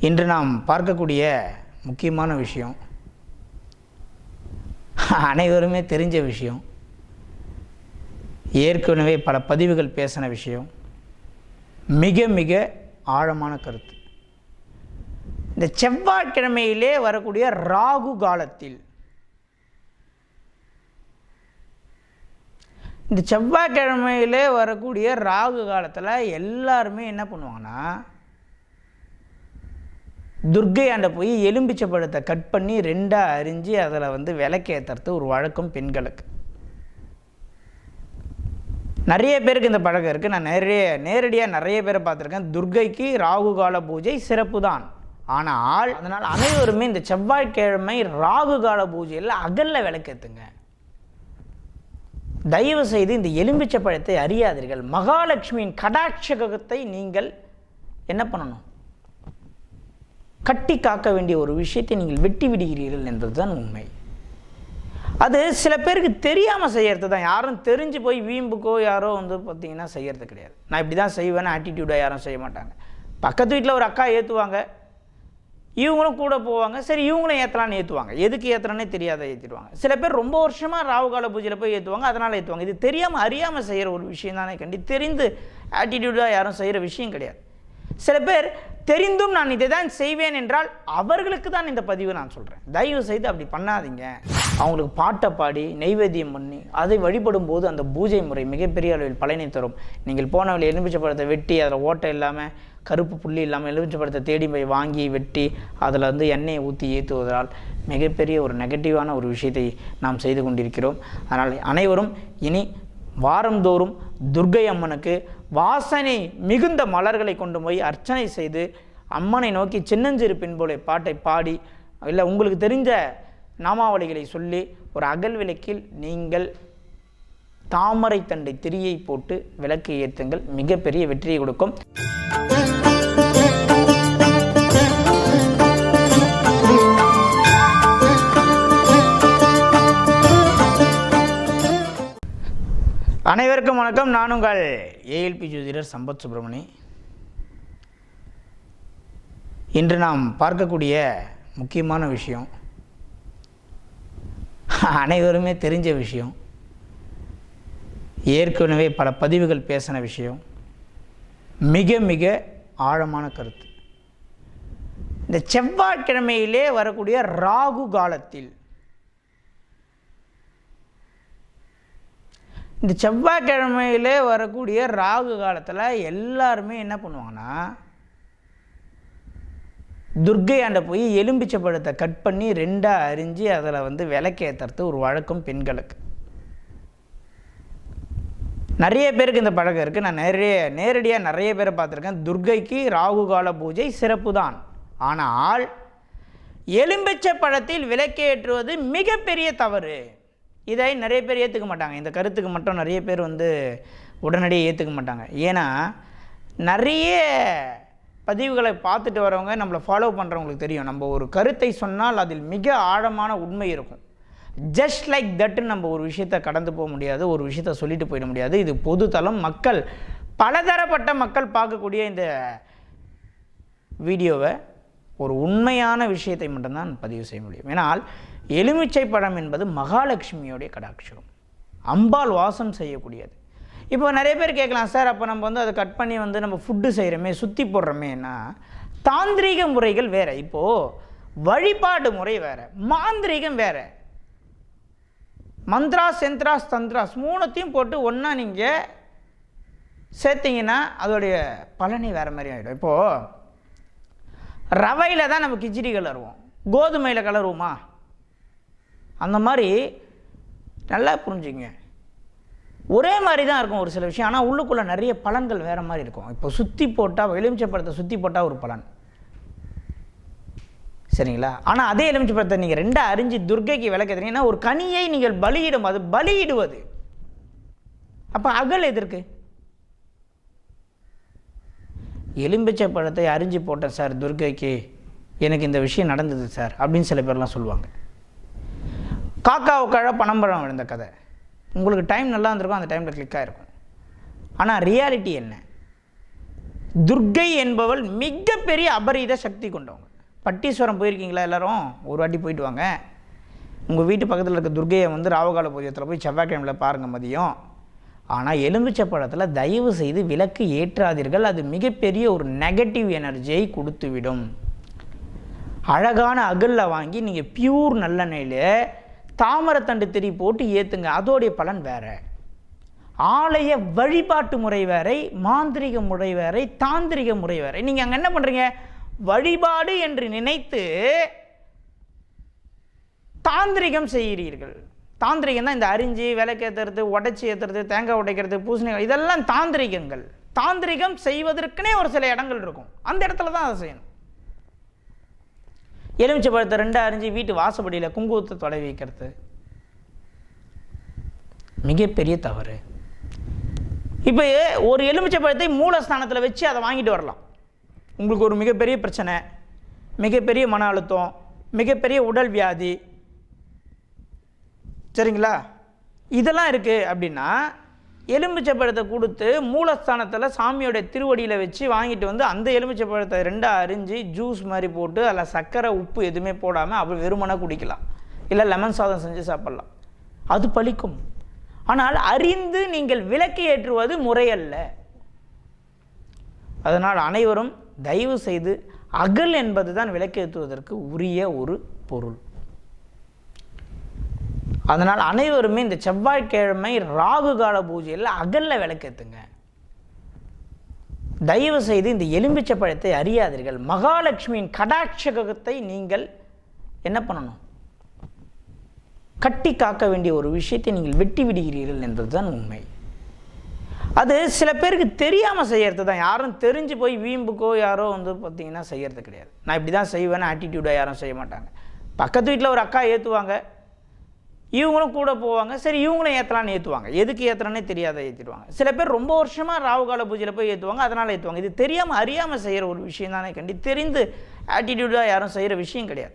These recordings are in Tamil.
இன்று நாம் பார்க்கக்கூடிய முக்கியமான விஷயம். அனைவருமே தெரிஞ்ச விஷயம். ஏற்கனவே பல பதிவுகள் பேசின விஷயம். மிக மிக ஆழமான கருத்து. இந்த செவ்வாய்க்கிழமையிலே வரக்கூடிய ராகு காலத்தில் இந்த செவ்வாய்க்கிழமையிலே வரக்கூடிய ராகு காலத்தில் எல்லாருமே என்ன பண்ணுவாங்கன்னா துர்க்கையாண்ட போய் எலும்பிச்சை பழத்தை கட் பண்ணி ரெண்டாக அரிஞ்சு அதில் வந்து விளக்கேற்றுறது ஒரு வழக்கம் பெண்களுக்கு. நிறைய பேருக்கு இந்த பழக்கம் இருக்குது நான் நிறைய நேரடியாக நிறைய பேரை பார்த்துருக்கேன். துர்க்கைக்கு ராகு கால பூஜை சிறப்பு தான் ஆனால் அதனால் அனைவருமே இந்த செவ்வாய்க்கிழமை ராகு கால பூஜையில் அகல்ல விளக்கேற்றுங்க தயவு செய்து இந்த எலும்பிச்சை பழத்தை அறியாதீர்கள். மகாலட்சுமியின் கடாட்சகத்தை நீங்கள் என்ன பண்ணணும்? கட்டி காக்க வேண்டிய ஒரு விஷயத்தை நீங்கள் வெட்டி விடுகிறீர்கள் என்பதுதான் உண்மை. அது சில பேருக்கு தெரியாமல் செய்கிறது தான் யாரும் தெரிஞ்சு போய் வீம்புக்கோ யாரோ வந்து பார்த்தீங்கன்னா செய்கிறது கிடையாது. நான் இப்படி தான் செய்வேன்னு ஆட்டிடியூடாக யாரும் செய்ய மாட்டாங்க. பக்கத்து வீட்டில் ஒரு அக்கா ஏற்றுவாங்க இவங்களும் கூட போவாங்க. சரி இவங்களும் ஏற்றலான்னு ஏற்றுவாங்க எதுக்கு ஏற்றுறானே தெரியாத ஏற்றிடுவாங்க சில பேர் ரொம்ப வருஷமாக ராவுகால பூஜையில் போய் ஏற்றுவாங்க அதனால் ஏற்றுவாங்க இது தெரியாமல் அறியாமல் செய்கிற ஒரு விஷயம் தானே கண்டி. தெரிந்து ஆட்டிடியூடாக யாரும் செய்கிற விஷயம் கிடையாது. சில பேர் தெரிந்தும் நான் இதை தான் செய்வேன் என்றால் அவர்களுக்கு தான் இந்த பதிவு நான் சொல்கிறேன் தயவு செய்து அப்படி பண்ணாதீங்க. அவங்களுக்கு பாட்டை பாடி நெய்வேத்தியம் பண்ணி அதை வழிபடும் போது அந்த பூஜை முறை மிகப்பெரிய அளவில் பலனை தரும். நீங்கள் போன வழி எலுமிச்சை பழத்தை வெட்டி அதில் ஓட்டை இல்லாமல் கருப்பு புள்ளி இல்லாமல் எலுமிச்சை பழத்தை தேடி போய் வாங்கி வெட்டி அதில் வந்து எண்ணெயை ஊற்றி ஏற்றுவதால் மிகப்பெரிய ஒரு நெகட்டிவான ஒரு விஷயத்தை நாம் செய்து கொண்டிருக்கிறோம். அதனால் அனைவரும் இனி வாரந்தோறும் துர்க்கை அம்மனுக்கு வாசனை மிகுந்த மலர்களை கொண்டு போய் அர்ச்சனை செய்து அம்மனை நோக்கி சின்னஞ்சிறு பின்போலை பாட்டை பாடி இல்லை உங்களுக்கு தெரிஞ்ச நாமாவளிகளை சொல்லி ஒரு அகல் விளக்கில் நீங்கள் தாமரை தண்டை திரியை போட்டு விளக்கு ஏற்றுங்கள் மிகப்பெரிய வெற்றியை கொடுக்கும். அனைவருக்கும் வணக்கம் நான் உங்கள் ஏஎல்பி ஜோதிடர் சம்பத் சுப்பிரமணி. இன்று நாம் பார்க்கக்கூடிய முக்கியமான விஷயம் அனைவருமே தெரிஞ்ச விஷயம் ஏற்கனவே பல பதிவுகள் பேசின விஷயம் மிக மிக ஆழமான கருத்து. இந்த செவ்வாய்க்கிழமையிலே வரக்கூடிய ராகு காலத்தில் இந்த செவ்வாய்க்கிழமையிலே வரக்கூடிய ராகு காலத்தில் எல்லாருமே என்ன பண்ணுவாங்கன்னா துர்க்கையாண்ட போய் எலும்பிச்சை பழத்தை கட் பண்ணி ரெண்டாக அரிஞ்சு அதில் வந்து விளக்கேற்றுறது ஒரு வழக்கம் பெண்களுக்கு. நிறைய பேருக்கு இந்த பழக்கம் இருக்குது நான் நிறைய நேரடியாக நிறைய பேரை பார்த்துருக்கேன். துர்க்கைக்கு ராகு கால பூஜை சிறப்பு தான். ஆனால் எலும்பிச்சை பழத்தில் விளக்கேற்றுவது மிகப்பெரிய தவறு. இதை நிறைய பேர் ஏற்றுக்க மாட்டாங்க. இந்த கருத்துக்கு மட்டும் நிறைய பேர் வந்து உடனடியே ஏற்றுக்க மாட்டாங்க. ஏன்னா நிறைய பதிவுகளை பார்த்துட்டு வரவங்க நம்மளை ஃபாலோ பண்ணுறவங்களுக்கு தெரியும். நம்ம ஒரு கருத்தை சொன்னால் அதில் மிக ஆழமான உண்மை இருக்கும். ஜஸ்ட் லைக் தட்டுன்னு நம்ம ஒரு விஷயத்தை கடந்து போக முடியாது ஒரு விஷயத்தை சொல்லிட்டு போயிட முடியாது. இது பொதுத்தளம் மக்கள் பலதரப்பட்ட மக்கள் பார்க்கக்கூடிய இந்த வீடியோவை ஒரு உண்மையான விஷயத்தை மட்டும்தான் பதிவு செய்ய முடியும். ஏன்னால் எலுமிச்சை பழம் என்பது மகாலட்சுமியோடைய கடாட்சம். அம்பாள் வாசம் செய்யக்கூடியது. இப்போ நிறைய பேர் கேட்கலாம் சார் அப்போ நம்ம வந்து அதை கட் பண்ணி வந்து நம்ம ஃபுட்டு செய்கிறோமே சுற்றி போடுறோமேனா தாந்திரீக முறைகள் வேறு. இப்போது வழிபாடு முறை வேறு மாந்திரீகம் வேறு. மந்த்ராஸ் செந்த்ராஸ் தந்த்ராஸ் மூணுத்தையும் போட்டு ஒன்றா நீங்கள் சேர்த்திங்கன்னா அதோடைய பலனை வேறு மாதிரி ஆகிடும் இப்போது ரவையில் தான் நம்ம கிச்சடி கலருவோம். கோதுமையில் கலருவோமா? அந்த மாதிரி நல்லா புரிஞ்சுங்க ஒரே மாதிரி தான் இருக்கும் ஒரு சில விஷயம். ஆனால் உள்ளுக்குள்ளே நிறைய பலன்கள் வேறு மாதிரி இருக்கும். இப்போ சுற்றி போட்டால் எலுமிச்சை பழத்தை சுற்றி போட்டால் ஒரு பலன். சரிங்களா? ஆனால் அதே எலுமிச்சை பழத்தை நீங்கள் ரெண்டாக அரிஞ்சு துர்க்கைக்கு விளக்கிறீங்கன்னா ஒரு கனியை நீங்கள் பலியிடும். அது பலியிடுவது. அப்போ அகல் எதற்கு எலும்பிச்சை பழத்தை அரிஞ்சு போட்டேன் சார் துர்க்கைக்கு எனக்கு இந்த விஷயம் நடந்தது சார் அப்படின்னு சில பேர்லாம் சொல்லுவாங்க. காக்காவுக்காக பனம்பழம் விழுந்த கதை. உங்களுக்கு டைம் நல்லா இருந்திருக்கும் அந்த டைமில் கிளிக் ஆகிருக்கும் ஆனால் ரியாலிட்டி என்ன? துர்க்கை என்பவள் மிகப்பெரிய அபரீத சக்தி கொண்டவங்க. பட்டீஸ்வரம் போயிருக்கீங்களா எல்லோரும்? ஒரு வாட்டி போயிட்டு வாங்க. உங்கள் வீட்டு பக்கத்தில் இருக்க துர்கையை வந்து ராவகால பூஜ்யத்தில் போய் செவ்வாய்க்கிழமையில் பாருங்கள் மதியம். ஆனால் எலுமிச்சை பழத்தில் தயவு செய்து விளக்கு ஏற்றாதீர்கள். அது மிகப்பெரிய ஒரு நெகட்டிவ் எனர்ஜியை கொடுத்துவிடும். அழகான அகலில் வாங்கி நீங்கள் பியூர் நல்லெண்ணெயில் தாமரத்தண்டு திரி போட்டு ஏற்றுங்க அதோடைய பலன் வேறு. ஆலய வழிபாட்டு முறை வேறை மாந்திரிக முறை வேறை தாந்திரிக முறை வேறை. நீங்கள் அங்கே என்ன பண்ணுறீங்க வழிபாடு என்று நினைத்து தாந்திரிகம் செய்கிறீர்கள். தாந்திரிகம் தான் இந்த அரிஞ்சு விளக்கேற்றுறது உடச்சி ஏற்றுறது தேங்காய் உடைக்கிறது பூசணிகள் இதெல்லாம் தாந்திரிகங்கள். தாந்திரிகம் செய்வதற்குனே ஒரு சில இடங்கள் இருக்கும். அந்த இடத்துல தான் அதை செய்யணும். எலுமிச்சை பழத்தை ரெண்டாக அரிஞ்சு வீட்டு வாசப்படியில் குங்குமத்தை தொலை வைக்கிறது. மிகப்பெரிய தவறு. இப்போ ஒரு எலுமிச்சை பழத்தை மூலஸ்தானத்தில் வச்சு அதை வாங்கிட்டு வரலாம். உங்களுக்கு ஒரு மிகப்பெரிய பிரச்சனை மிகப்பெரிய மன அழுத்தம் மிகப்பெரிய உடல் வியாதி. சரிங்களா? இதெல்லாம் இருக்குது அப்படின்னா எலுமிச்சப்பழத்தை கொடுத்து மூலஸ்தானத்தில் சாமியோட திருவடியில் வச்சு வாங்கிட்டு வந்து அந்த எலுமிச்சப்பழத்தை ரெண்டாக அரிஞ்சு ஜூஸ் மாதிரி போட்டு அதில் சர்க்கரை உப்பு எதுவுமே போடாமல் அப்படி வெறுமனாக குடிக்கலாம். இல்லை லெமன் சாதம் செஞ்சு சாப்பிட்லாம். அது பலிக்கும் ஆனால் அறிந்து நீங்கள் விளக்கு ஏற்றுவது முறையல்ல. அதனால் அனைவரும் தயவு செய்து அகல் என்பது தான் விளக்கேற்றுவதற்கு உரிய ஒரு பொருள். அதனால் அனைவருமே இந்த செவ்வாய்க்கிழமை ராகு கால பூஜையில் அகல்ல விளக்கேற்றுங்க தயவு செய்து இந்த எலும்பிச்சை பழத்தை அறியாதீர்கள். மகாலட்சுமியின் கடாட்சகத்தை நீங்கள் என்ன பண்ணணும்? கட்டி காக்க வேண்டிய ஒரு விஷயத்தை நீங்கள் வெட்டி விடுகிறீர்கள் என்பதுதான் உண்மை. அது சில பேருக்கு தெரியாமல் செய்கிறது தான். யாரும் தெரிஞ்சு போய் வீம்புக்கோ யாரோ வந்து பார்த்தீங்கன்னா செய்யறது கிடையாது. நான் இப்படி தான் செய்வேன்னு ஆட்டிடியூடாக யாரும் செய்ய மாட்டாங்க. பக்கத்து வீட்டில் ஒரு அக்கா ஏற்றுவாங்க இவங்களும் கூட போவாங்க. சரி இவங்களும் ஏற்றலான்னு ஏற்றுவாங்க எதுக்கு ஏற்றுறானே தெரியாத ஏற்றிடுவாங்க சில பேர் ரொம்ப வருஷமாக ராவுகால பூஜையில் போய் ஏற்றுவாங்க அதனால் ஏற்றுவாங்க இது தெரியாமல் அறியாமல் செய்கிற ஒரு விஷயம் தானே கண்டி தெரிந்து ஆட்டிடியூடாக யாரும் செய்கிற விஷயம் கிடையாது.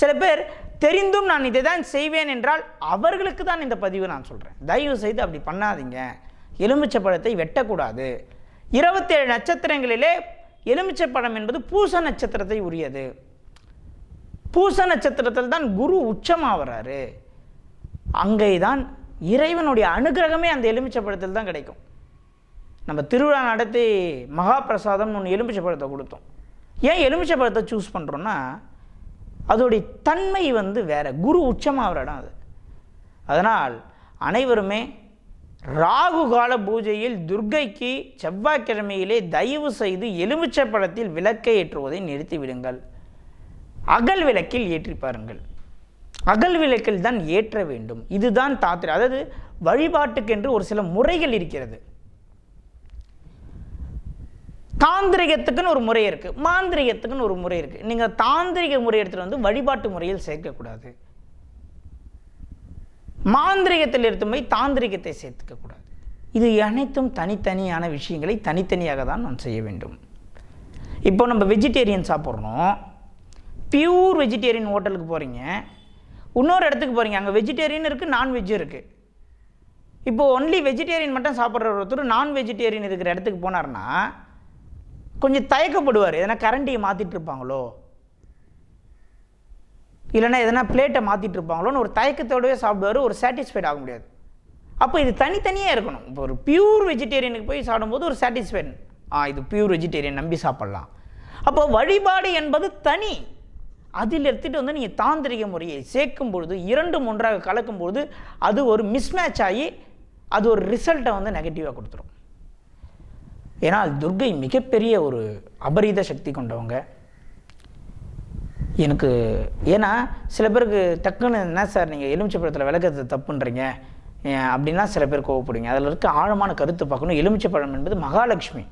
சில பேர் தெரிந்தும் நான் இதை தான் செய்வேன் என்றால் அவர்களுக்கு தான் இந்த பதிவு நான் சொல்கிறேன் தயவு செய்து அப்படி பண்ணாதீங்க. எலுமிச்சை பழத்தை வெட்டக்கூடாது. இருபத்தேழு நட்சத்திரங்களிலே எலுமிச்சை பழம் என்பது பூச நட்சத்திரத்தை உரியது. பூச நட்சத்திரத்தில் தான் குரு உச்சமாகறாரு அங்கே தான் இறைவனுடைய அனுகிரகமே அந்த எலுமிச்சை பழத்தில் தான் கிடைக்கும். நம்ம திருவிழா நடத்தி மகாபிரசாதம்னு ஒன்று எலுமிச்சை பழத்தை கொடுத்தோம். ஏன் எலுமிச்சை பழத்தை சூஸ் பண்ணுறோன்னா அதோடைய தன்மை வந்து வேற. குரு உச்சமாகிற இடம் அது. அதனால் அனைவருமே ராகு கால பூஜையில் துர்க்கைக்கு செவ்வாய்க்கிழமையிலே தயவு செய்து எலுமிச்சை பழத்தில் விளக்கை ஏற்றுவதை நிறுத்திவிடுங்கள். அகல் விளக்கில் ஏற்றி பாருங்கள். அகல் விளக்கில் தான் ஏற்ற வேண்டும். இதுதான் தாத்திரை அதாவது வழிபாட்டுக்கென்று ஒரு சில முறைகள் இருக்கிறது. தாந்திரிகத்துக்குன்னு ஒரு முறை இருக்குது மாந்திரிகத்துக்குன்னு ஒரு முறை இருக்குது நீங்கள் தாந்திரிக முறை எடுத்துகிட்டு வந்து வழிபாட்டு முறையில் சேர்க்கக்கூடாது. மாந்திரிகத்தில் எடுத்து போய் தாந்திரிகத்தை சேர்த்துக்க கூடாது. இது அனைத்தும் தனித்தனியான விஷயங்களை தனித்தனியாக தான் நாம் செய்ய வேண்டும். இப்போ நம்ம வெஜிடேரியன் சாப்பிட்றோம். பியூர் வெஜிடேரியன் ஹோட்டலுக்கு போகிறீங்க இன்னொரு இடத்துக்கு போகிறீங்க அங்கே வெஜிடேரியன் இருக்குது நான்வெஜ்ஜும் இருக்குது இப்போது ஒன்லி வெஜிடேரியன் மட்டும் சாப்பிட்ற ஒருத்தர் நான் வெஜிடேரியன் இருக்கிற இடத்துக்கு போனார்னா கொஞ்சம் தயக்கப்படுவார். எதனா கரண்டியை மாற்றிட்டு இருப்பாங்களோ? இல்லைனா எதனா பிளேட்டை மாற்றிட்டு இருப்பாங்களோன்னு ஒரு தயக்கத்தோடவே சாப்பிடுவார். ஒரு சாட்டிஸ்ஃபைட் ஆக முடியாது. அப்போ இது தனித்தனியாக இருக்கணும். இப்போ ஒரு பியூர் வெஜிடேரியனுக்கு போய் சாப்பிடும்போது ஒரு சாட்டிஸ்ஃபைட் ஆ இது பியூர் வெஜிடேரியன் நம்பி சாப்பிட்லாம். அப்போ வழிபாடு என்பது தனி. அதில் எடுத்துகிட்டு வந்து நீங்கள் தாந்திரிக முறையை சேர்க்கும் பொழுது இரண்டும் ஒன்றாக கலக்கும் பொழுது அது ஒரு மிஸ்மேட்ச் ஆகி அது ஒரு ரிசல்ட்டை வந்து நெகட்டிவாக கொடுத்துரும். ஏன்னா துர்கை மிகப்பெரிய ஒரு அபரீத சக்தி கொண்டவங்க. எனக்கு ஏன்னா சில பேருக்கு டக்குன்னு என்ன சார் நீங்கள் எலுமிச்சப்பழத்தில் விளக்கத்தை தப்புன்றீங்க அப்படின்லாம் அப்படின்னா சில பேர் கோவப்படுங்க அதில் இருக்க ஆழமான கருத்து பார்க்கணும். எலுமிச்சப்பழம் என்பது மகாலட்சுமி.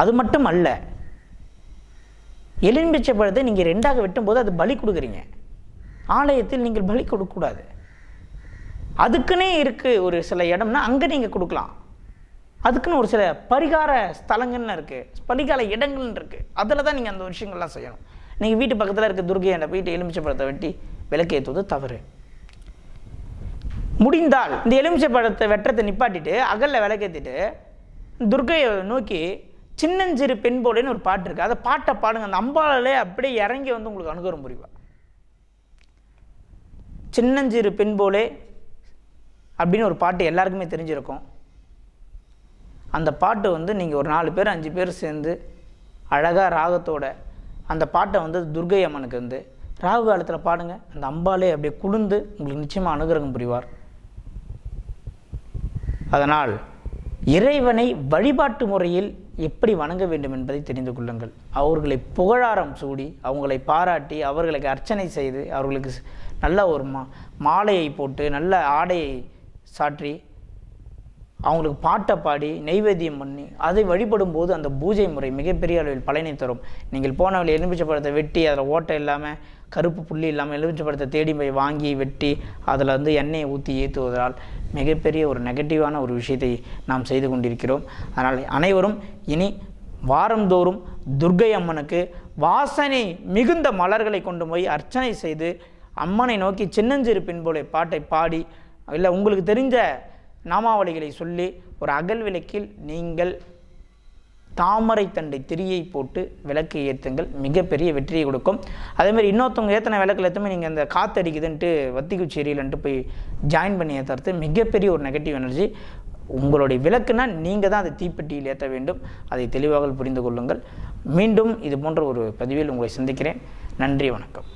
அது மட்டும் அல்ல எலுமிச்சை பழத்தை நீங்கள் ரெண்டாக வெட்டும்போது அது பலி கொடுக்குறீங்க. ஆலயத்தில் நீங்கள் பலி கொடுக்கக்கூடாது. அதுக்குன்னே இருக்குது ஒரு சில இடம்னா அங்கே நீங்கள் கொடுக்கலாம். அதுக்குன்னு ஒரு சில பரிகார ஸ்தலங்கள்னு இருக்குது பரிகார இடங்கள்னு இருக்குது அதில் தான் நீங்கள் அந்த விஷயங்கள்லாம் செய்யணும். நீங்கள் வீட்டு பக்கத்தில் இருக்க துர்கையை போயிட்டு எலுமிச்சை பழத்தை வெட்டி விளக்கேற்றுவது தவறு. முடிந்தால் இந்த எலுமிச்சை பழத்தை வெட்டத்தை நிப்பாட்டிட்டு அகலில் விளக்கேற்றிட்டு துர்க்கையை நோக்கி சின்னஞ்சிறு பெண் போலேன்னு ஒரு பாட்டு இருக்குது அதை பாட்டை பாடுங்க. அந்த அம்பாலே அப்படியே இறங்கி வந்து உங்களுக்கு அனுகரம் புரிவா சின்னஞ்சிறு பெண் போலே அப்படின்னு ஒரு பாட்டு எல்லாருக்குமே தெரிஞ்சிருக்கும். அந்த பாட்டு வந்து நீங்கள் ஒரு நாலு பேர் அஞ்சு பேர் சேர்ந்து அழகாக ராகத்தோட அந்த பாட்டை வந்து துர்கை அம்மனுக்கு வந்து ராகு காலத்தில் பாடுங்க. அந்த அம்பாலே அப்படியே குளிர்ந்து உங்களுக்கு நிச்சயமாக அனுகிரகம் புரிவார். அதனால் இறைவனை வழிபாட்டு முறையில் எப்படி வணங்க வேண்டும் என்பதை தெரிந்து கொள்ளுங்கள். அவர்களை புகழாரம் சூடி அவங்களை பாராட்டி அவர்களுக்கு அர்ச்சனை செய்து அவர்களுக்கு நல்ல ஒரு மா மாலையை போட்டு நல்ல ஆடையை சாற்றி அவங்களுக்கு பாட்டை பாடி நெய்வேத்தியம் பண்ணி அதை வழிபடும் போது அந்த பூஜை முறை மிகப்பெரிய அளவில் பலனை தரும். நீங்கள் போன வழி எலுமிச்சை பழத்தை வெட்டி அதில் ஓட்டை இல்லாமல் கருப்பு புள்ளி இல்லாமல் எலுமிச்சப்பழத்தை தேடி போய் வாங்கி வெட்டி அதில் வந்து எண்ணெயை ஊற்றி ஏற்றுவதால் மிகப்பெரிய ஒரு நெகட்டிவான ஒரு விஷயத்தை நாம் செய்து கொண்டிருக்கிறோம். அதனால் அனைவரும் இனி வாரந்தோறும் துர்க்கை அம்மனுக்கு வாசனை மிகுந்த மலர்களை கொண்டு போய் அர்ச்சனை செய்து அம்மனை நோக்கி சின்னஞ்சிறு பின்போலை பாட்டை பாடி இல்லை உங்களுக்கு தெரிஞ்ச நாமாவளிகளை சொல்லி ஒரு அகல் விளக்கில் நீங்கள் தாமரை தண்டை திரியை போட்டு விளக்கு ஏற்றுங்கள் மிகப்பெரிய வெற்றியை கொடுக்கும். அதேமாதிரி இன்னொருத்தவங்க ஏற்றின விளக்கில் ஏற்றுமே நீங்கள் அந்த காத்தடிக்குதுன்ட்டு வத்தி குச்சி எரியலன்ட்டு போய் ஜாயின் பண்ணி ஏற்றுறது மிகப்பெரிய ஒரு நெகட்டிவ் எனர்ஜி உங்களுடைய விளக்குனா நீங்கள் தான் அதை தீப்பெட்டியில் ஏற்ற வேண்டும். அதை தெளிவாக புரிந்து கொள்ளுங்கள். மீண்டும் இது போன்ற ஒரு பதிவில் உங்களை சந்திக்கிறேன். நன்றி வணக்கம்.